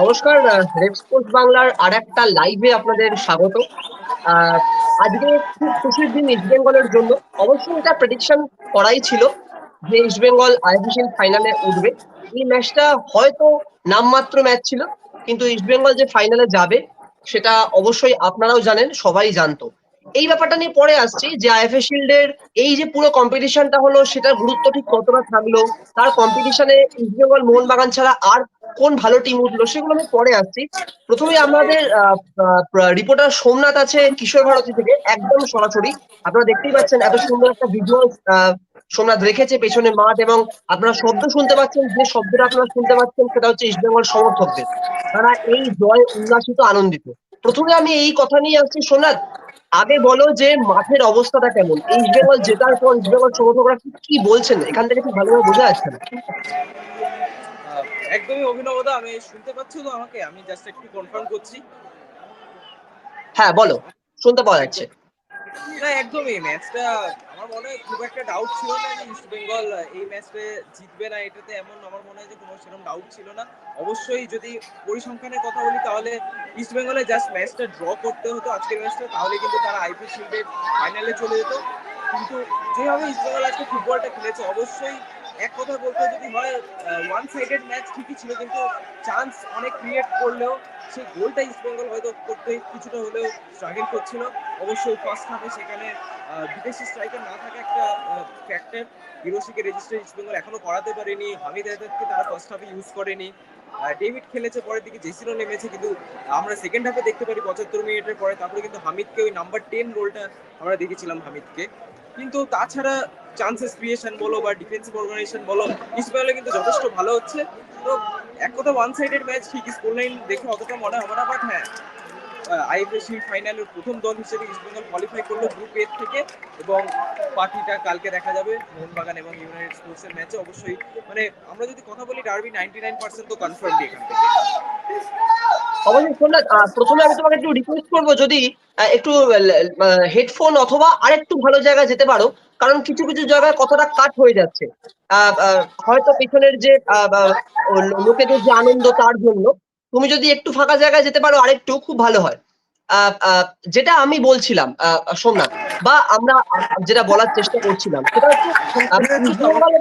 নমস্কার red sports বাংলার আর একটা লাইভে আপনাদের স্বাগত। আজকে খুব খুশির দিন ইস্ট বেঙ্গলের জন্য। অবশ্যই এটা প্রেডিকশন করাই ছিল যে ইস্ট বেঙ্গল আইপিএল ফাইনালে উঠবে। এই ম্যাচটা হয়তো নামমাত্র ম্যাচ ছিল, কিন্তু ইস্ট বেঙ্গল যে ফাইনালে যাবে, সেটা অবশ্যই আপনারাও জানেন, সবাই জানতো। এই ব্যাপারটা নিয়ে পরে আসছি যে আইএফএ শিল্ডের এই যে পুরো কম্পিটিশনটা হলো, সেটার গুরুত্ব ঠিক কতটা থাকল, তার কম্পিটিশনে ইস্ট বেঙ্গল মোহনবাগান ছাড়া আর কোন ভালো টিম উঠল, সেগুলো আমি পরে আসছি। প্রথমে আমাদের রিপোর্টার সোমনাথ আছে কিশোর ভারতী থেকে, একদম সরাসরি। আপনারা দেখতেই পাচ্ছেন এত সুন্দর একটা ভিজুয়াল সোমনাথ রেখেছে পেছনে মাঠ এবং আপনারা শব্দ শুনতে পাচ্ছেন, যে শব্দটা আপনারা শুনতে পাচ্ছেন সেটা হচ্ছে ইস্ট বেঙ্গল সমর্থকদের। তারা এই জয় উল্লাসিত, আনন্দিত। প্রথমে আমি এই কথা নিয়ে আসছি সোনাদ। আগে বলো যে মাঠের অবস্থাটা কেমন? ইস্ট বেঙ্গল জেতার পর ইস্ট বেঙ্গল সমর্থকরা কি- কি বলছেন? এখান থেকে খুব ভালোভাবে বোঝা যাচ্ছে না? একদমই অভিনবদা আমি শুনতে পাচ্ছি তো আমাকে আমি জাস্ট একটু কনফার্ম করছি। হ্যাঁ বলো। শুনতে পাওয়া যাচ্ছে। না, একদমই ম্যাচটা আমার মনে হয় খুব একটা ডাউট ছিল না যে ইস্ট বেঙ্গল এই ম্যাচে জিতবে না, এটাতে এমন আমার মনে হয় যে কোনো সেরকম ডাউট ছিল না। অবশ্যই যদি পরিসংখ্যানের কথা বলি, তাহলে ইস্ট বেঙ্গলে জাস্ট ম্যাচটা ড্র করতে হতো আজকের ম্যাচটা, তাহলে কিন্তু তারা আইপিএল শিল্ডের ফাইনালে চলে যেত। কিন্তু যেভাবে ইস্ট বেঙ্গল আজকে ফুটবলটা খেলেছে, অবশ্যই এক কথা বলতে যদি হয় ওয়ান সাইডেড ম্যাচ ঠিকই ছিল, কিন্তু চান্স অনেক ক্রিয়েট করলেও সেই গোলটা ইস্ট বেঙ্গল হয়তো করতে কিছুটা হলেও স্ট্রাগল করছিল। অবশ্যই ফার্স্ট হাফে সেখানে বিদেশি স্ট্রাইকার না থাকা একটা ফ্যাক্টর হিরোশিকে রেজিস্টার ইস্ট বেঙ্গল এখনও করাতে পারেনি। হামিদ আজাদকে তারা ফার্স্ট হাফে ইউজ করেনি। ডেভিড খেলেছে, পরের দিকে জেসিরও নেমেছে, কিন্তু আমরা সেকেন্ড হাফে দেখতে পারি পঁচাত্তর মিনিটের পরে। তারপরে কিন্তু হামিদকে ওই নাম্বার টেন রোলটা আমরা দেখেছিলাম হামিদকে। কিন্তু তাছাড়া চান্সেস ক্রিয়েশন বলো বা ডিফেন্সিভ অর্গানাইজেশন বলো ইসমাইলে কিন্তু যথেষ্ট ভালো হচ্ছে। তো এক কথা ওয়ান সাইডেড ম্যাচ ঠিক স্কোর লাইন দেখে অতটা মনে হবে না বাট হ্যাঁ আইএফএসি ফাইনালের প্রথম দল হিসেবে ইস্ট বেঙ্গল কোয়ালিফাই করল গ্রুপ এ থেকে এবং পার্টিটা কালকে দেখা যাবে মোহনবাগান এবং ইউনাইটেড স্পোর্টসের ম্যাচে অবশ্যই। মানে আমরা যদি কথা বলি ডার্বি নাইনটি নাইন পার্সেন্ট তো কনফার্ম এখান থেকে। অবশ্যই সোমনাথ প্রথমে আমি তোমাকে একটু রিকোয়েস্ট করব যদি একটু হেডফোন অথবা আরেকটু ভালো জায়গায় যেতে পারো, কারণ কিছু কিছু জায়গায় কথাটা কাট হয়ে যাচ্ছে। হয়তো পেছনের যে লোকেদের যে আনন্দ তার জন্য। তুমি যদি একটু ফাঁকা জায়গায় যেতে পারো আরেকটু খুব ভালো হয়। যেটা আমি বলছিলাম সোমনাথ বা আমরা যেটা বলার চেষ্টা করছিলাম সেটা হচ্ছে আহ, ইস্ট বেঙ্গল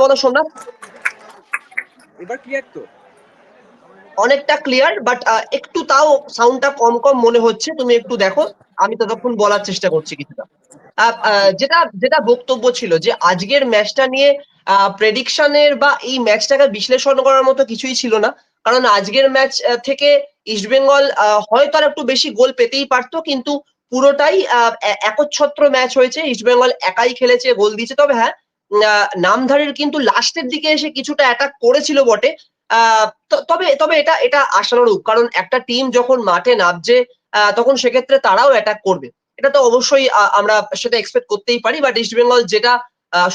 বলো সোমনাথ। এবার ক্লিয়ার তো? অনেকটা ক্লিয়ার বাট একটু তাও সাউন্ডটা কম কম মনে হচ্ছে তুমি একটু দেখো আমি ততক্ষণ বলার চেষ্টা করছি কিছুটা। যেটা যেটা বক্তব্য ছিল যে আজকের ম্যাচটা নিয়ে প্রেডিকশনের বা এই ম্যাচটাকে বিশ্লেষণ করার মতো কিছুই ছিল না। কারণ আজকের ম্যাচ থেকে ইস্টবেঙ্গল হয়তো আর একটু বেশি গোল পেতেই পারতো, কিন্তু পুরোটাই একচ্ছত্র ম্যাচ হয়েছে। ইস্টবেঙ্গল একাই খেলেছে, গোল দিয়েছে। তবে হ্যাঁ নামধারীর কিন্তু লাস্টের দিকে এসে কিছুটা অ্যাটাক করেছিল বটে। তবে তবে এটা এটা আশানুরূপ। কারণ একটা টিম যখন মাঠে নামছে তখন সেক্ষেত্রে তারাও অ্যাটাক করবে। এটা তো অবশ্যই আমরা সেটা এক্সপেক্ট করতেই পারি। বাট ইস্ট বেঙ্গল যেটা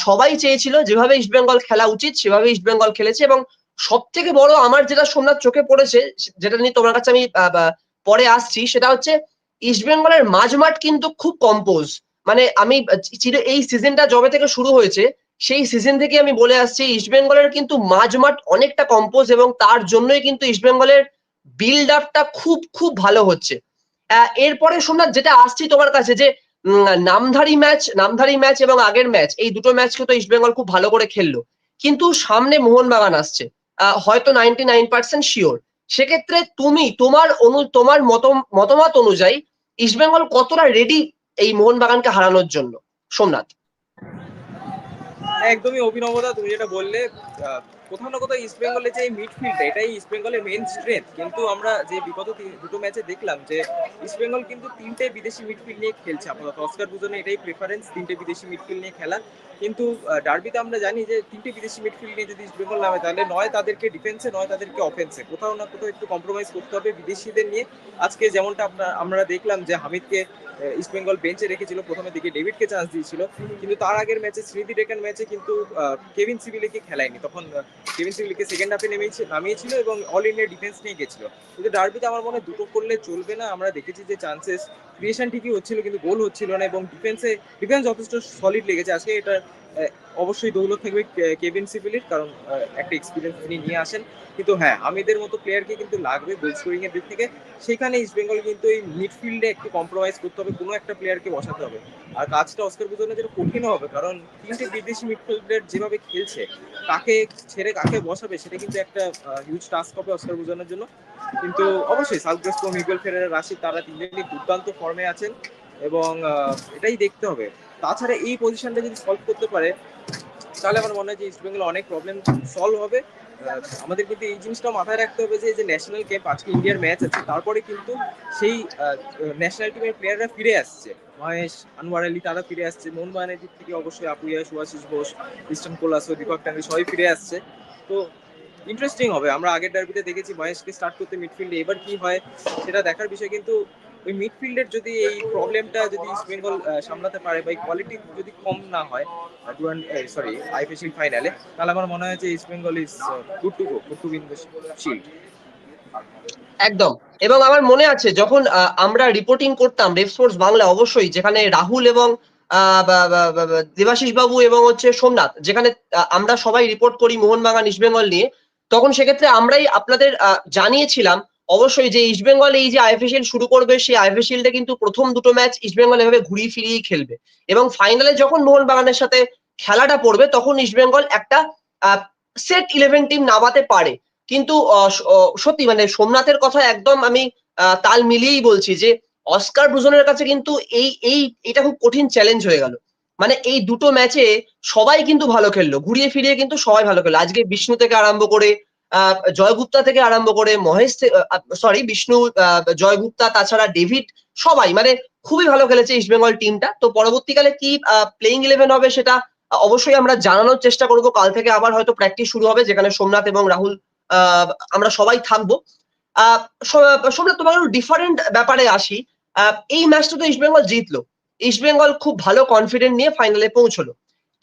সবাই চেয়েছিল যেভাবে ইস্ট বেঙ্গল খেলা উচিত, সেভাবে ইস্ট বেঙ্গল খেলেছে এবং সব থেকে বড় আমার যেটা সোমনাথ চোখে পড়েছে যেটা নিয়ে তোমার কাছে আমি পরে আসছি, সেটা হচ্ছে ইস্ট বেঙ্গলের মাঝমাঠ কিন্তু খুব কম্পোজ মানে আমি চির, এই সিজনটা যবে থেকে শুরু হয়েছে, সেই সিজন থেকে আমি বলে আসছি ইস্ট বেঙ্গলের কিন্তু মাঝমাঠ অনেকটা কম্পোজ এবং তার জন্যই কিন্তু ইস্ট বেঙ্গলের বিল্ড আপটা খুব খুব ভালো হচ্ছে। এরপরে সোমনাথ যেটা আসছি তোমার কাছে যে নামধারী ম্যাচ নামধারী ম্যাচ এবং আগের ম্যাচ এই দুটো ম্যাচকে তো ইস্ট বেঙ্গল খুব ভালো করে খেললো। কিন্তু সামনে মোহনবাগান আসছে। হয়তো নাইনটি নাইন পার্সেন্ট শিওর সেক্ষেত্রে তুমি, তোমার অনু, তোমার মত, মতামত অনুযায়ী ইস্ট বেঙ্গল কতটা রেডি এই মোহনবাগানকে হারানোর জন্য? সোমনাথ। একদমই অভিনবতা, তুমি যেটা বললে কোথাও না কোথাও ইস্ট বেঙ্গলের যে মিডফিল্ড এটাই ইস্ট বেঙ্গলের মেন স্ট্রেংথ কিন্তু আমরা যে বিগত দুটো ম্যাচে দেখলাম যে ইস্ট বেঙ্গল কিন্তু তিনটে বিদেশি মিডফিল্ড নিয়ে খেলছে আপাতত। অস্কার দুজনে এটাই প্রেফারেন্স তিনটে বিদেশি মিডফিল্ড নিয়ে খেলা। কিন্তু ডার্বিতে আমরা জানি যে তিনটে বিদেশি মিডফিল্ড নিয়ে যদি ইস্ট বেঙ্গল নামে তাহলে নয় তাদেরকে ডিফেন্সে নয় তাদেরকে অফেন্সে কোথাও না কোথাও একটু কম্প্রোমাইজ করতে হবে বিদেশিদের নিয়ে। আজকে যেমনটা আমরা আমরা দেখলাম যে হামিদকে ইস্ট বেঙ্গল বেঞ্চে রেখেছিল প্রথমে দিকে ডেভিডকে চান্স দিয়েছিল। কিন্তু তার আগের ম্যাচে স্মৃতি ডেকান ম্যাচে কিন্তু কেভিন সিভিলিকে খেলায়নি। তখন কেভিন সিভিলিকে সেকেন্ড হাফে নেমেছে, নামিয়েছিল এবং অল ইন্ডিয়া ডিফেন্স নিয়ে গেছিল। কিন্তু ডার্বিতে আমার মনে হয় দুটো করলে চলবে না। আমরা দেখেছি যে চান্সেস ক্রিয়েশন ঠিকই হচ্ছিল, কিন্তু গোল হচ্ছিল না এবং ডিফেন্সে ডিফেন্স যথেষ্ট সলিড লেগেছে। আজকে এটা অবশ্যই দৌলত থাকবে কেভিন সিপিলির কারণ একটা এক্সপিরিয়েন্স তিনি নিয়ে আসেন। কিন্তু হ্যাঁ আমিদের মতো প্লেয়ারকে কিন্তু লাগবে গোল স্কোরিং এর দিক থেকে। সেখানে ইস্ট বেঙ্গল কিন্তু এই মিডফিল্ডে একটু কম্প্রোমাইজ করতে হবে, কোনো একটা প্লেয়ারকে বসাতে হবে। আর কাজটা অস্কার বুঝানো যেটা কঠিন হবে, কারণ তিনটে বিদেশি মিডফিল্ডার যেভাবে খেলছে, কাকে ছেড়ে কাকে বসাবে, সেটা কিন্তু একটা হিউজ টাস্ক হবে অস্কার বুঝানোর জন্য। কিন্তু অবশ্যই সাউথ ও মিগুয়েল ফেরার, রাশিদ, তারা তিনজনই দুর্দান্ত ফর্মে আছেন এবং এটাই দেখতে হবে। তাছাড়া এই পজিশনটা যদি সলভ করতে পারে, তাহলে আমার মনে হয় যে ইস্ট বেঙ্গল অনেক প্রবলেম সলভ হবে। আমাদের কিন্তু এই জিনিসটা মাথায় রাখতে হবে যে যে ন্যাশনাল ক্যাম্প আজকে ইন্ডিয়ার ম্যাচ আছে, তারপরে কিন্তু সেই ন্যাশনাল টিমের প্লেয়াররা ফিরে আসছে। মহেশ, আনোয়ার আলী, তারা ফিরে আসছে। মোহনবাগানের দিক থেকে অবশ্যই আপুইয়া সুভাশিস ঘোষ ইস্টার্ন কোলাসো দীপক টাঙ্গি সবাই ফিরে আসছে। তো ইন্টারেস্টিং হবে। আমরা আগের ডার্বিতে দেখেছি মহেশকে স্টার্ট করতে মিডফিল্ডে এবার কি হয়, সেটা দেখার বিষয়। কিন্তু ওই মিডফিল্ডের যদি এই প্রবলেমটা যদি ইস্ট বেঙ্গল সামলাতে পারে বা কোয়ালিটি যদি কম না হয় সরি আইপিএল ফাইনালে তাহলে আমার মনে হয় যে East Bengal is good to go good to win shield একদম। এবং আমার মনে আছে, যখন আমরা রিপোর্টিং করতাম রেফ স্পোর্টস বাংলা অবশ্যই, যেখানে রাহুল এবং দেবাশিস বাবু এবং হচ্ছে সোমনাথ, যেখানে আমরা সবাই রিপোর্ট করি মোহনবাগান ইস্টবেঙ্গল নিয়ে, তখন সেক্ষেত্রে আমরাই আপনাদের জানিয়েছিলাম অবশ্যই যে ইস্টবেঙ্গল এই যে আইএফএসএল শুরু করবে, সেই আইএফএসএলটা কিন্তু প্রথম দুটো ম্যাচ ইস্টবেঙ্গল এভাবে ঘুরিয়ে ফিরিয়ে খেলবে। এবং ফাইনালে যখন মোহনবাগানের সাথে খেলাটা পড়বে, তখন ইস্টবেঙ্গল একটা সেট ইলেভেন টিম নামাতে পারে। কিন্তু সত্যি মানে সোমনাথের কথা একদম আমি তাল মিলিয়েই বলছি যে, অস্কার ব্রুজনের কাছে কিন্তু এই এই, এটা খুব কঠিন চ্যালেঞ্জ হয়ে গেল। মানে এই দুটো ম্যাচে সবাই কিন্তু ভালো খেললো। ঘুরিয়ে ফিরিয়ে কিন্তু সবাই ভালো খেললো। আজকে বিষ্ণু থেকে আরম্ভ করে জয়গুপ্তা থেকে আরম্ভ করে মহেশ সরি বিষ্ণু জয়গুপ্তা, তাছাড়া ডেভিড, সবাই মানে খুবই ভালো খেলেছে ইস্টবেঙ্গল টিমটা তো পরবর্তীকালে কি প্লেইং ইলেভেন হবে সেটা অবশ্যই আমরা জানানোর চেষ্টা করব। কাল থেকে আবার হয়তো প্র্যাকটিস শুরু হবে, যেখানে সোমনাথ এবং রাহুল আমরা সবাই থাকব। সোমনাথ, তোমার ডিফারেন্ট ব্যাপারে আসি। এই ম্যাচটা তো ইস্টবেঙ্গল জিতলো। ইস্টবেঙ্গল খুব ভালো কনফিডেন্ট নিয়ে ফাইনালে পৌঁছলো।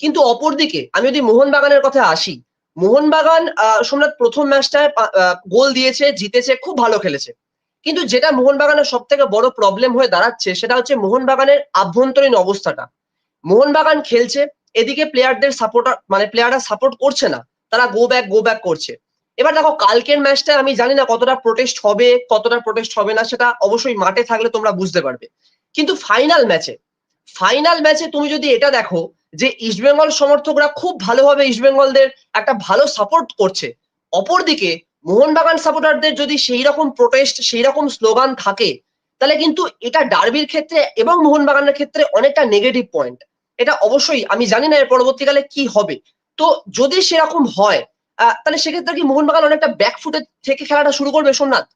কিন্তু অপরদিকে, আমি যদি মোহনবাগানের কথা আসি মোহনবাগান সোমনাথ প্রথম ম্যাচটায় গোল দিয়েছে, জিতেছে, খুব ভালো খেলেছে। কিন্তু যেটা মোহনবাগানের সব থেকে বড় প্রবলেম হয়ে দাঁড়াচ্ছে, সেটা হচ্ছে মোহনবাগানের আভ্যন্তরীণ অবস্থাটা। মোহনবাগান খেলছে, এদিকে প্লেয়ারদের সাপোর্টার মানে প্লেয়াররা সাপোর্ট করছে না, তারা গো ব্যাক গো ব্যাক করছে। এবার দেখো, কালকের ম্যাচটা আমি জানি না কতটা প্রোটেস্ট হবে, কতটা প্রোটেস্ট হবে না, সেটা অবশ্যই মাঠে থাকলে তোমরা বুঝতে পারবে। কিন্তু ফাইনাল ম্যাচে ফাইনাল ম্যাচে তুমি যদি এটা দেখো যে ইস্টবেঙ্গল সমর্থকরা খুব ভালোভাবে ইস্টবেঙ্গলদের একটা ভালো সাপোর্ট করছে। অপরদিকে মোহনবাগান সাপোর্টারদের যদি সেই রকম প্রোটেস্ট সেই রকম স্লোগান থাকে, তাহলে কিন্তু এটা ডার্বির ক্ষেত্রে এবং মোহনবাগানের ক্ষেত্রে অনেকটা নেগেটিভ পয়েন্ট এটা অবশ্যই আমি জানি না এর পরবর্তীকালে কি হবে। তো যদি সেরকম হয় তাহলে সেক্ষেত্রে কি মোহনবাগান অনেকটা ব্যাকফুটে থেকে খেলাটা শুরু করবে সোমনাথ?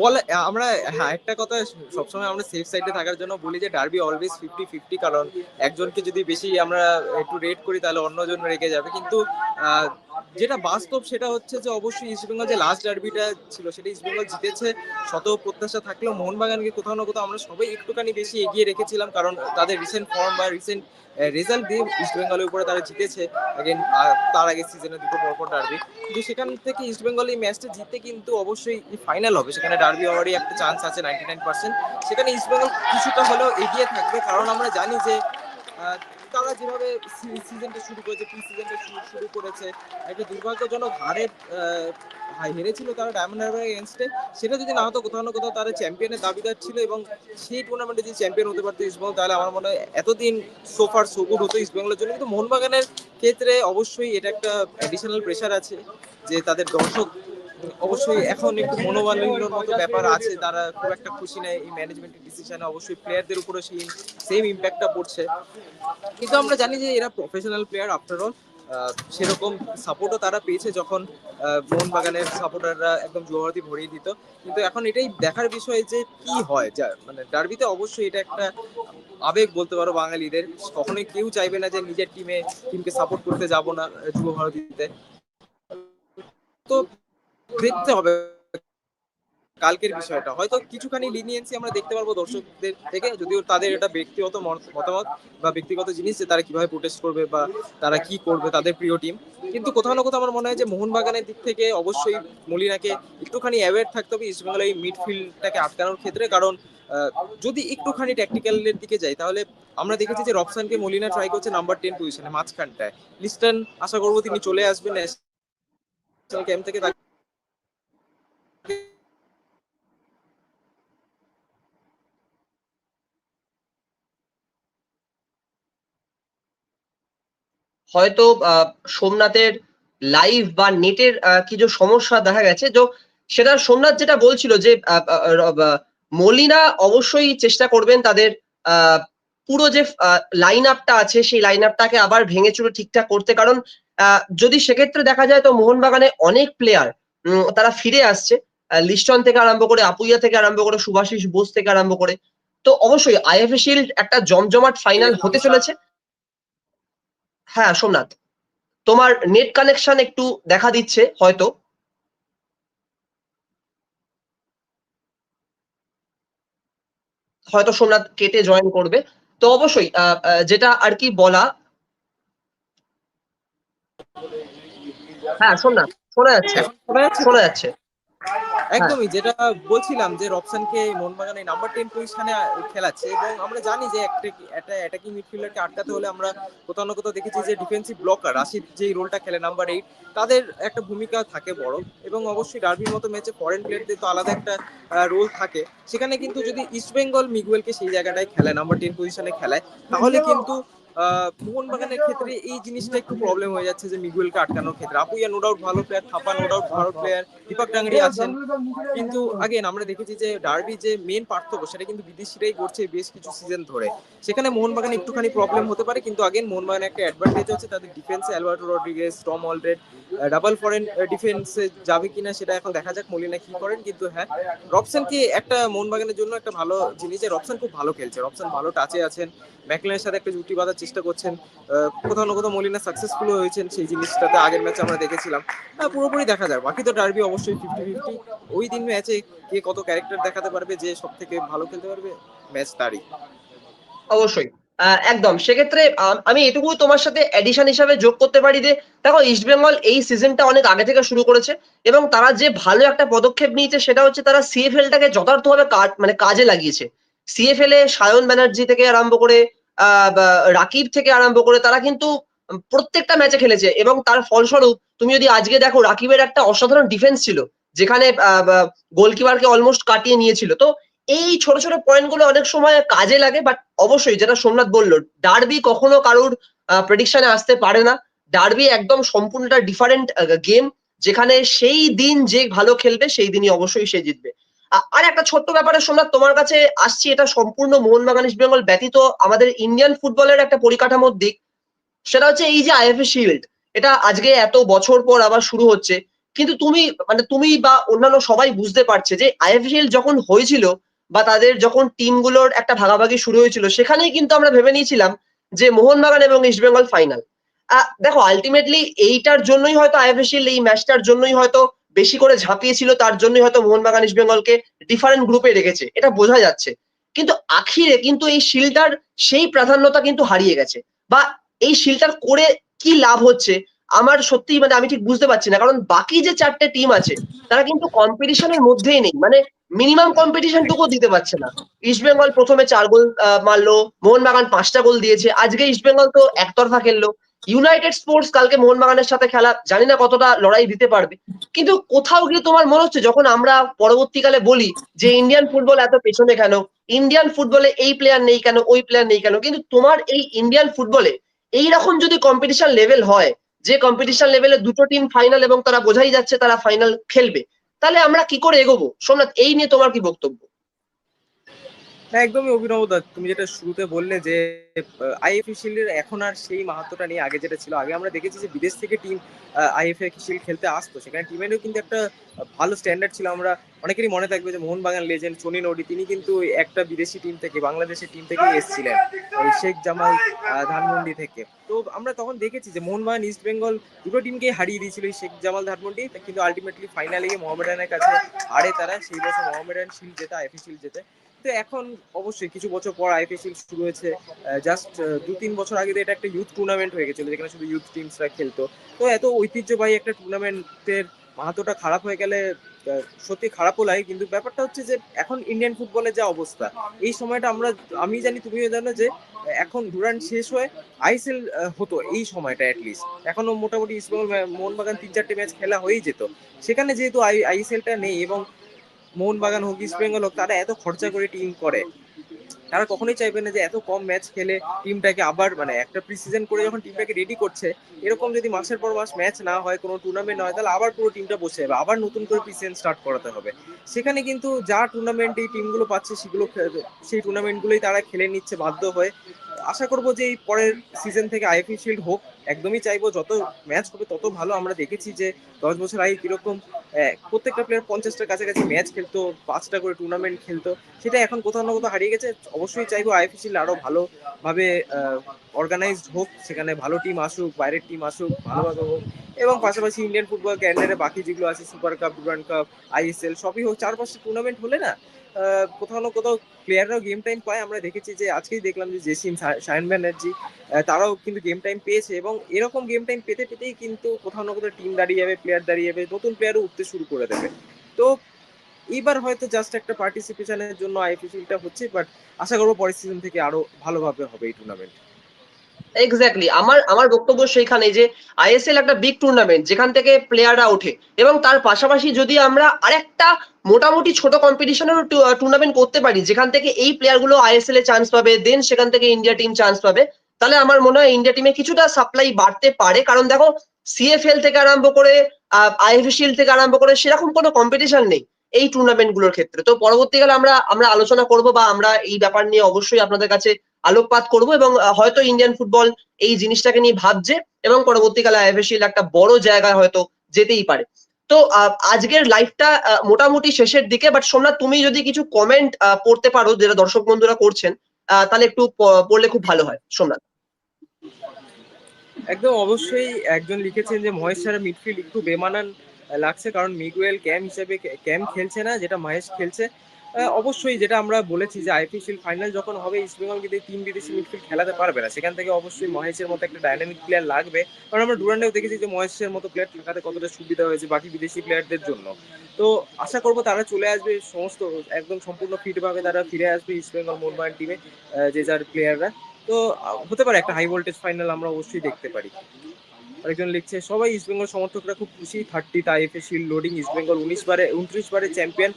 বলে, আমরা হ্যাঁ একটা কথা সবসময় আমরা সেফ সাইডে থাকার জন্য বলি যে ডার্বি অলওয়েজ ফিফটি ফিফটি কারণ একজনকে যদি বেশি আমরা একটু রেট করি, তাহলে অন্যজন রেগে যাবে। কিন্তু যেটা বাস্তব সেটা হচ্ছে যে অবশ্যই ইস্টবেঙ্গল যে লাস্ট ডার্বিটা ছিল, সেটা ইস্টবেঙ্গল জিতেছে। শত প্রত্যাশা থাকলেও মোহনবাগানকে কোথাও না কোথাও আমরা সবাই একটুখানি বেশি এগিয়ে রেখেছিলাম, কারণ তাদের রিসেন্ট ফর্ম বা রিসেন্ট রেজাল্ট দিয়ে ইস্টবেঙ্গলের উপরে তারা জিতেছে। আগেন তার আগে সিজনে দুটো পরপর ডার্বি কিন্তু সেখান থেকে ইস্টবেঙ্গল এই ম্যাচটা জিতে কিন্তু অবশ্যই ফাইনাল হবে। সেখানে ডার্বি হওয়ারই একটা চান্স আছে নাইনটি নাইন পার্সেন্ট সেখানে ইস্টবেঙ্গল কিছুটা হলেও এগিয়ে থাকবে, কারণ আমরা জানি যে তারা যেভাবে সিজনটা শুরু করেছে প্রি সিজনটা শুরু করেছে, একটা দুর্ভাগ্যজনক হারে হেরেছিল তারা ডায়মন্ড হারবার এগেনস্টে সেটা যদি না হতো, কোথাও না কোথাও তারা চ্যাম্পিয়নের দাবিদার ছিল এবং সেই টুর্নামেন্টে যদি চ্যাম্পিয়ন হতে পারতো ইস্টবেঙ্গল তাহলে আমার মনে হয় এতদিন সোফার সো গুড হতো ইস্টবেঙ্গলের জন্য। কিন্তু মোহনবাগানের ক্ষেত্রে অবশ্যই এটা একটা অ্যাডিশনাল প্রেশার আছে যে তাদের দর্শক অবশ্যই এখন একটু মনোমালিন্যর মতো ব্যাপার আছে, তারা খুব একটা খুশি নেই, এই ম্যানেজমেন্টের ডিসিশনে অবশ্যই প্লেয়ারদের উপরে সেই সেম ইম্প্যাক্টটা পড়ছে। কিন্তু আমরা জানি যে এরা প্রফেশনাল প্লেয়ার আফটার অল সেরকম সাপোর্টও তারা পেয়েছে যখন মোহনবাগানের সাপোর্টাররা একদম জোয়ারতি ভরিয়ে দিত। কিন্তু এখন এটাই দেখার বিষয় যে কি হয়, যা মানে ডার্বিতে অবশ্যই এটা একটা আবেগ বলতে পারো বাঙালিদের। কখনোই কেউ চাইবে না যে নিজের টিমে টিমকে সাপোর্ট করতে যাব না যুব ভারতীতে। তো দেখতে হবে কালকের বিষয়টা। হয়তো কিছুখানি লিনিয়েন্সি আমরা দেখতে পারব দর্শকদের থেকে, যদিও তাদের এটা ব্যক্তিগত মতামত বা ব্যক্তিগত জিনিস যে তারা কীভাবে প্রোটেস্ট করবে বা তারা কি করবে, তাদের প্রিয় টিম কিন্তু কোথাও না কোথাও আমার মনে হয় যে মোহনবাগানের দিক থেকে অবশ্যই মলিনাকে একটুখানি অ্যাওয়ার থাকতে হবে ইস্টবেঙ্গল এই মিডফিল্ডটাকে আটকানোর ক্ষেত্রে। কারণ যদি একটুখানি টেকনিক্যালের দিকে যাই, তাহলে আমরা দেখেছি যে রবসানকে মলিনা ট্রাই করছে নাম্বার টেন পজিশনে মাঝখানটায়। লিস্টন আশা করব তিনি চলে আসবেন ন্যাশনাল ক্যাম্প থেকে হয়তো সোমনাথের লাইভ বা নেটের কিছু সমস্যা দেখা গেছে। তো সেটা সোমনাথ যেটা বলছিল যে মলিনা অবশ্যই চেষ্টা করবেন তাদের পুরো যে লাইন আপটা আছে, সেই লাইন আপটাকে আবার ভেঙে চুরে ঠিকঠাক করতে। কারণ যদি সেক্ষেত্রে দেখা যায় তো মোহনবাগানে অনেক প্লেয়ার তারা ফিরে আসছে। লিস্টন থেকে আরম্ভ করে আপুইয়া থেকে আরম্ভ করে, সুভাষিস বোস থেকে আরম্ভ করে। তো অবশ্যই আইএফএ শিল্ড একটা জমজমাট ফাইনাল হতে চলেছে। হ্যাঁ সোমনাথ। তোমার নেট কানেকশন একটু দেখা দিচ্ছে হয়তো। হয়তো সোমনাথ কেটে জয়েন করবে। তো অবশ্যই যেটা আর কি বলা। হ্যাঁ সোমনাথ শোনা যাচ্ছে। শোনা যাচ্ছে। শোনা যাচ্ছে। একদমই যেটা বলছিলাম যে রবসানকে মোহনবাগান এই নাম্বার টেন পজিশনে খেলাচ্ছে এবং আমরা জানি যে একটা অ্যাটাকিং মিডফিল্ডারকে আটকাতে হলে আমরা কোথাও না কোথাও দেখেছি যে ডিফেন্সিভ ব্লকার রাশিদ যে রোলটা খেলে নাম্বার এইট তাদের একটা ভূমিকা থাকে বড় এবং অবশ্যই ডার্বির মতো ম্যাচে ফরেন প্লেয়ারদের তো আলাদা একটা রোল থাকে। সেখানে কিন্তু যদি ইস্টবেঙ্গল মিগুয়েলকে সেই জায়গাটায় খেলায় নাম্বার টেন পজিশনে খেলায় তাহলে কিন্তু মোহনবাগানের ক্ষেত্রে এই জিনিসটা একটু প্রবলেম হয়ে যাচ্ছে যে মিগুয়েলকে আটকানোর ক্ষেত্রে। আপুইয়া নো ডাউট ভালো প্লেয়ার থাপা নো ডাউট ভালো প্লেয়ার দীপক আছেন। কিন্তু আগেন আমরা দেখেছি যে ডার্বি যে মেন পার্থক্য, সেটা কিন্তু বিদেশিরাই করছে বেশ কিছু সিজন ধরে। সেখানে মোহনবাগান একটুখানি প্রবলেম হতে পারে, কিন্তু আগেন একটা অ্যাডভান্টেজ হচ্ছে তাদের ডিফেন্সে Alberto Rodriguez Tom Aldred double foreign ডিফেন্সে যাবে কিনা সেটা এখন দেখা যাক মলিনা কি করেন। কিন্তু হ্যাঁ রবসান কি একটা মোহনবাগানের জন্য একটা ভালো জিনিস যে রবসান খুব ভালো খেলছে রবসান ভালো টাচে আছেন। ম্যাকলেনের সাথে একটা জুটি বাঁধার চেষ্টা করছেন কোথাও না কোথাও মলিনা সাকসেসফুল হয়েছেন সেই জিনিসটাতে আগের ম্যাচে আমরা দেখেছিলাম। হ্যাঁ পুরোপুরি দেখা যাক বাকি তো ডার্বি অবশ্যই ফিফটি ফিফটি ওই দিন ম্যাচে কে কত ক্যারেক্টার দেখাতে পারবে, যে সব থেকে ভালো খেলতে পারবে ম্যাচ তারই। অবশ্যই। একদম। সেক্ষেত্রে, আমি এটুকু তোমার সাথে এডিশন হিসাবে যোগ করতে পারি যে, দেখো ইস্টবেঙ্গল এই সিজনটা অনেক আগে থেকে শুরু করেছে এবং তারা যে ভালো একটা পদক্ষেপ নিয়েছে সেটা হচ্ছে তারা সিএফএল সিএফএলটাকে যথার্থভাবে মানে কাজে লাগিয়েছে। সিএফএল এ সায়ন ব্যানার্জি থেকে আরম্ভ করে রাকিব থেকে আরম্ভ করে তারা কিন্তু প্রত্যেকটা ম্যাচে খেলেছে এবং তার ফলস্বরূপ তুমি যদি আজকে দেখো রাকিবের একটা অসাধারণ ডিফেন্স ছিল, যেখানে গোলকিপারকে অলমোস্ট কাটিয়ে নিয়েছিল। তো এই ছোট ছোট পয়েন্টগুলো অনেক সময় কাজে লাগে বাট অবশ্যই যেটা সোমনাথ বলল ডার্বি কখনো কারোর প্রেডিকশনে আসতে পারে না। ডার্বি একদম সম্পূর্ণটা ডিফারেন্ট গেম যেখানে সেই দিন যে ভালো খেলবে, সেই দিনই অবশ্যই সে জিতবে। আর একটা ছোট্ট ব্যাপারে সোমনাথ, তোমার কাছে আসছি, এটা সম্পূর্ণ মোহনবাগান ইস্ট বেঙ্গল ব্যতীত আমাদের ইন্ডিয়ান ফুটবলের একটা পরিকাঠামোর দিক। সেটা হচ্ছে এই যে আইএফএ শিল্ড, এটা আজকে এত বছর পর আবার শুরু হচ্ছে। কিন্তু তুমি মানে তুমি বা অন্যান্য সবাই বুঝতে পারছে যে আইএফএ শিল্ড যখন হয়েছিল বা তাদের যখন টিমগুলোর একটা ভাগাভাগি শুরু হয়েছিল, সেখানেই কিন্তু আমরা ভেবে নিয়েছিলাম যে মোহনবাগান এবং ইস্টবেঙ্গল ফাইনাল। দেখো আলটিমেটলি এইটার জন্যই হয়তো আইএফএ শিল্ড, এই ম্যাচটার জন্যই হয়তো বেশি করে ঝাঁপিয়েছিল তার জন্যই হয়তো মোহনবাগান ইস্টবেঙ্গলকে ডিফারেন্ট গ্রুপে রেখেছে, এটা বোঝা যাচ্ছে। কিন্তু আখিরে কিন্তু এই শিলটার সেই প্রাধান্যতা কিন্তু হারিয়ে গেছে। বা এই শিলটার করে কি লাভ হচ্ছে, আমার সত্যি মানে আমি ঠিক বুঝতে পারছি না। কারণ বাকি যে চারটে টিম আছে, তারা কিন্তু কম্পিটিশনের মধ্যেই নেই। মানে মিনিমাম কম্পিটিশন কম্পিটিশনটুকু দিতে পারছে না। ইস্টবেঙ্গল প্রথমে চার গোল মারলো, মোহনবাগান পাঁচটা গোল দিয়েছে। আজকে ইস্টবেঙ্গল তো একতরফা খেললো। ইউনাইটেড স্পোর্টস কালকে মোহনবাগানের সাথে খেলা, জানি না কতটা লড়াই দিতে পারবে। কিন্তু কোথাও গিয়ে তোমার মনে হচ্ছে, যখন আমরা পরবর্তীকালে বলি যে ইন্ডিয়ান ফুটবল এত পেছনে কেন ইন্ডিয়ান ফুটবলে এই প্লেয়ার নেই কেন, ওই প্লেয়ার নেই কেন, কিন্তু তোমার এই ইন্ডিয়ান ফুটবলে এই রকম যদি কম্পিটিশন লেভেল হয়, যে কম্পিটিশন লেভেলে দুটো টিম ফাইনাল এবং তারা বোঝাই যাচ্ছে তারা ফাইনাল খেলবে, তাহলে আমরা কি করে এগোবো? সোমনাথ, এই নিয়ে তোমার কি বক্তব্য? একদমই অভিনবদা তুমি যেটা শুরুতে বললে যে আইএফএ এখন আর সেই মাহাত্মটা নেই। আগে যেটা ছিল, আগে আমরা দেখেছি যে বিদেশ থেকে টিম আইএফএ শিল্ড খেলতে আসতো। সেখানে টিমেরও কিন্তু একটা ভালো স্ট্যান্ডার্ড ছিল। আমরা অনেকেরই মনে থাকবে যে মোহনবাগান লেজেন্ড সোনি নডি, তিনি কিন্তু একটা বিদেশি টিম থেকে, বাংলাদেশের টিম থেকে এসেছিলেন শেখ জামাল ধানমন্ডি থেকে। তো আমরা তখন দেখেছি যে মোহনবাগান, ইস্ট বেঙ্গল দুটো টিমকে হারিয়ে দিয়েছিল শেখ জামাল, ধানমন্ডি, কিন্তু আলটিমেটলি ফাইনালে গিয়ে মোহামেডানের কাছে হারে তারা, সেই বছর মোহামেডান শিল্ড জেতা আইএফএ শিল্ড জেতে। তো এখন অবশ্যই কিছু বছর পর আইপিএল শুরু হয়েছে জাস্ট দু তিন বছর আগে এটা একটা ইউথ টুর্নামেন্ট হয়ে গেছিল, যেখানে শুধু ইউথ টিমসরা খেলতো। তো এত ঐতিহ্যবাহী একটা টুর্নামেন্টের মাহাতোটা খারাপ হয়ে গেলে সত্যি খারাপও লাগে, কিন্তু ব্যাপারটা হচ্ছে যে এখন ইন্ডিয়ান ফুটবলের যা অবস্থা, এই সময়টা আমরা, আমি জানি, তুমিও জানো যে এখন ডুরান্ট শেষ হয়ে আইসেল হতো এই সময়টা অ্যাটলিস্ট এখনও মোটামুটি ইস্টবেঙ্গল মোহনবাগান তিন চারটে ম্যাচ খেলা হয়েই যেত। সেখানে যেহেতু আই আইএসএলটা নেই এবং মোহনবাগান হোক ইস্টবেঙ্গল হোক, তারা এত খরচা করে টিম করে তারা কখনোই চাইবে না যে এত কম ম্যাচ খেলে টিমটাকে আবার মানে একটা প্রিসিজন করে যখন টিমটাকে রেডি করছে, এরকম যদি মাসের পর মাস ম্যাচ না হয়, কোনো টুর্নামেন্ট না হয়, তাহলে আবার পুরো টিমটা বসে যাবে, আবার নতুন করে প্রিসিজন স্টার্ট করাতে হবে। সেখানে কিন্তু যা টুর্নামেন্ট এই টিমগুলো পাচ্ছে, সেগুলো সেই টুর্নামেন্টগুলোই তারা খেলে নিচ্ছে বাধ্য হয়ে। আশা করব যে এই পরের সিজন থেকে আইপি শিল্ড হোক, একদমই চাইব যত ম্যাচ হবে, তত ভালো। আমরা দেখেছি যে দশ বছর আগে কীরকম প্রত্যেকটা প্লেয়ার পঞ্চাশটার কাছাকাছি ম্যাচ খেলতো, পাঁচটা করে টুর্নামেন্ট খেলতো, সেটা এখন কোথাও না কোথাও হারিয়ে গেছে। অবশ্যই চাইব আইএফএসিল আরও ভালোভাবে অর্গানাইজড হোক, সেখানে ভালো টিম আসুক, বাইরের টিম আসুক, ভালোভাবে হোক, এবং পাশাপাশি ইন্ডিয়ান ফুটবল ক্যান্ডারে বাকি যেগুলো আছে super cup Durand cup ISL সবই হোক চার টুর্নামেন্ট হলে না কোথাও না কোথাও প্লেয়াররাও গেম টাইম পায়। আমরা দেখেছি যে, আজকেই দেখলাম যে জেসিম শায়ন ব্যানার্জি তারাও কিন্তু গেম টাইম পেয়েছে এবং এরকম গেম টাইম পেতে পেতেই কিন্তু কোথাও না কোথাও টিম দাঁড়িয়ে যাবে প্লেয়ার দাঁড়িয়ে যাবে, নতুন প্লেয়ারও উঠতে শুরু করে দেবে। তো এইবার হয়তো জাস্ট একটা পার্টিসিপেশনের জন্য আইপিএলটা হচ্ছে বাট আশা করব পরের সিজন থেকে আরও ভালোভাবে হবে এই টুর্নামেন্ট এক্স্যাক্টলি আমার আমার বক্তব্য সেইখানে যে আইএসএল একটা বিগ টুর্নামেন্ট যেখান থেকে প্লেয়াররা ওঠে। এবং তার পাশাপাশি যদি আমরা আরেকটা মোটামুটি ছোট কম্পিটিশনের টুর্নামেন্ট করতে পারি, যেখান থেকে এই প্লেয়ারগুলো আইএসএল এ চান্স পাবে দেন সেখান থেকে ইন্ডিয়া টিম চান্স পাবে, তাহলে আমার মনে হয় ইন্ডিয়া টিমে কিছুটা সাপ্লাই বাড়তে পারে। কারণ দেখো সিএফএল থেকে আরম্ভ করে আইএফএসিএল থেকে আরম্ভ করে সেরকম কোনো কম্পিটিশন নেই এই টুর্নামেন্টগুলোর ক্ষেত্রে। তো পরবর্তীকালে আমরা আমরা আলোচনা করব বা আমরা এই ব্যাপার নিয়ে অবশ্যই আপনাদের কাছে আলোকপাত করব এবং হয়তো ইন্ডিয়ান ফুটবল এই জিনিসটাকে নিয়ে ভাবছে এবং পরবর্তীকালে আইএফএসিএল একটা বড় জায়গায় হয়তো যেতেই পারে। তো আজকের লাইভটা মোটামুটি শেষের দিকে বাট সোমনাথ, তুমি যদি কিছু কমেন্ট পড়তে পারো, যেটা দর্শক বন্ধুরা করছেন তাহলে একটু পড়লে খুব ভালো হয়। সোমনাথ। একদম অবশ্যই একজন লিখেছেন যে, মহেশ ছাড়া মিডফিল্ড একটু বেমানান লাগছে, কারণ মিগুয়েল ক্যাম হিসেবে ক্যাম খেলছে না, যেটা মহেশ খেলছে। অবশ্যই যেটা আমরা বলেছি যে আইপিএল ফাইনাল যখন হবে ইস্টবেঙ্গল কিন্তু তিন বিদেশি মিডফিল্ড খেলাতে পারবে না। সেখান থেকে অবশ্যই মহেশের মতো একটা ডাইনামিক প্লেয়ার লাগবে। কারণ আমরা ডুরান্ডেও দেখেছি যে মহেশের মতো প্লেয়ার থাকাতে কতটা সুবিধা হয়েছে বাকি বিদেশি প্লেয়ারদের জন্য। তো আশা করব তারা চলে আসবে, সমস্ত একদম সম্পূর্ণ ফিটভাবে তারা ফিরে আসবে ইস্টবেঙ্গল মোহনবাগান টিমে যে যার প্লেয়াররা তো হতে পারে একটা হাই ভোল্টেজ ফাইনাল আমরা অবশ্যই দেখতে পারি। আরেকজন লিখছে, সবাই ইস্টবেঙ্গল সমর্থকরা খুব খুশি thirty IFA shield loading East Bengal উনিশ বারে, উনত্রিশ বারে চ্যাম্পিয়ন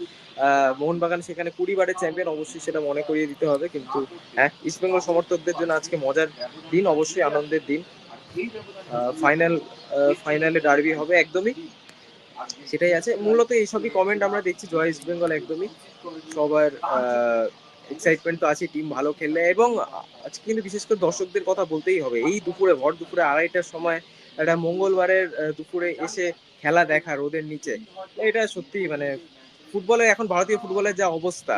মোহনবাগান সেখানে কুড়ি বারে চ্যাম্পিয়ন অবশ্যই সেটা মনে করিয়ে দিতে হবে, কিন্তু হ্যাঁ ইস্টবেঙ্গল সমর্থকদের জন্য আজকে মজার দিন, অবশ্যই আনন্দের দিন। ফাইনাল ফাইনালে ডার্বি হবে একদমই, সেটাই আছে। মূলত এইসবই কমেন্ট আমরা দেখছি, জয় ইস্টবেঙ্গল একদমই। সবার এক্সাইটমেন্ট তো আছে টিম ভালো খেললে, এবং আজকে কিন্তু বিশেষ করে দর্শকদের কথা বলতেই হবে। এই দুপুরে, ভর দুপুরে আড়াইটার সময় একটা মঙ্গলবারের দুপুরে এসে খেলা দেখা রোদের নিচে। এটা সত্যি মানে ফুটবলে, এখন ভারতীয় ফুটবলের যা অবস্থা,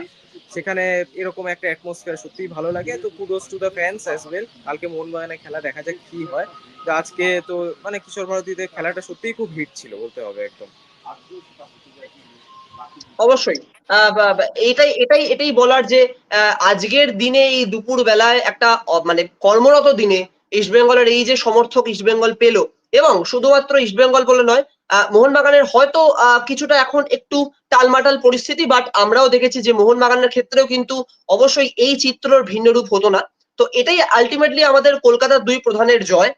সেখানে এরকম একটা অ্যাটমসফিয়ার সত্যিই ভালো লাগে। তো kudos to the fans as well কালকে মোহনবাগানে খেলা দেখা যাক কি হয়। তো আজকে তো মানে কিশোর ভারতীতে খেলাটা সত্যিই খুব হিট ছিল বলতে হবে একদম। অবশ্যই। এটাই এটাই এটাই বলার যে আজকের দিনে এই দুপুর বেলায় একটা মানে কর্মরত দিনে ইস্টবেঙ্গলের এই যে সমর্থক ইস্টবেঙ্গল পেল এবং শুধুমাত্র ইস্টবেঙ্গল বলে নয় মোহনবাগানের হয়তো কিছুটা এখন একটু টালমাটাল পরিস্থিতি বাট আমরাও দেখেছি যে মোহনবাগানের ক্ষেত্রেও কিন্তু অবশ্যই এই চিত্রর ভিন্ন রূপ হতো না। তো এটাই আলটিমেটলি আমাদের কলকাতার দুই প্রধানের জয়।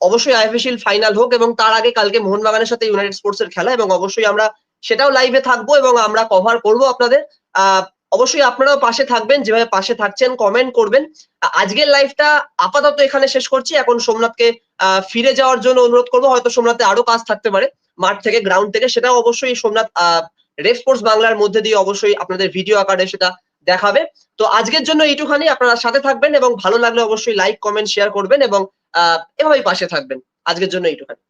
অবশ্যই আইএফএসিল ফাইনাল হোক এবং তার আগে কালকে মোহনবাগানের সাথে ইউনাইটেড স্পোর্টস এর খেলা এবং অবশ্যই আমরা সেটাও লাইভে থাকব এবং আমরা কভার করব আপনাদের। আহ, অবশ্যই আপনারাও পাশে থাকবেন, যেভাবে পাশে থাকছেন কমেন্ট করবেন। আজকের লাইভটা আপাতত এখানে শেষ করছি। এখন সোমনাথকে ফিরে যাওয়ার জন্য অনুরোধ করব। হয়তো সোমনাথে আরও কাজ থাকতে পারে, মাঠ থেকে গ্রাউন্ড থেকে। সেটাও অবশ্যই সোমনাথ রেফ স্পোর্টস বাংলার মধ্যে দিয়ে অবশ্যই আপনাদের ভিডিও আকারে সেটা দেখাবে। তো আজকের জন্য এইটুখানি। আপনারা সাথে থাকবেন এবং ভালো লাগলে অবশ্যই লাইক কমেন্ট শেয়ার করবেন এবং এভাবেই পাশে থাকবেন। আজকের জন্য এইটুখানি।